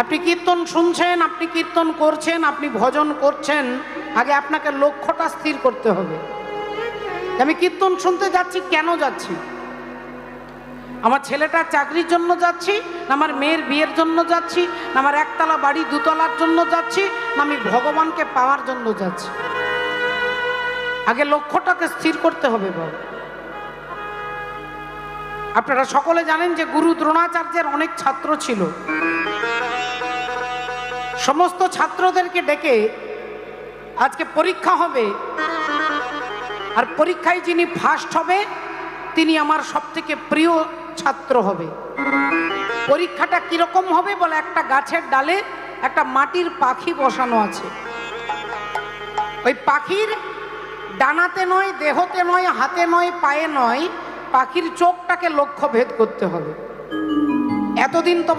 আপনি কীর্তন শুনছেন, আপনি কীর্তন করছেন, আপনি ভজন করছেন, আগে আপনাকে লক্ষ্যটা স্থির করতে হবে। আমি কীর্তন শুনতে যাচ্ছি, কেন যাচ্ছি? আমার ছেলেটার চাকরির জন্য যাচ্ছি, না আমার মেয়ের বিয়ের জন্য যাচ্ছি, না আমার একতলা বাড়ি দুতলার জন্য যাচ্ছি, না আমি ভগবানকে পাওয়ার জন্য যাচ্ছি। আগে লক্ষ্যটাকে স্থির করতে হবে, বাবা। আপনারা সকলে জানেন যে গুরু দ্রোণাচার্যের অনেক ছাত্র ছিল। সমস্ত ছাত্রদেরকে ডেকে আজকে পরীক্ষা হবে। আর পরীক্ষায় যিনি ফার্স্ট হবে, তিনি আমার সব থেকে প্রিয় ছাত্র হবে। পরীক্ষাটা কীরকম হবে বলে একটা গাছের ডালে একটা মাটির পাখি বসানো আছে। ওই পাখির ডানাতে নয়, দেহতে নয়, হাতে নয়, পায়ে নয়, পাখির চোখটাকে লক্ষ্য ভেদ করতে হবে। এতদিন তোমার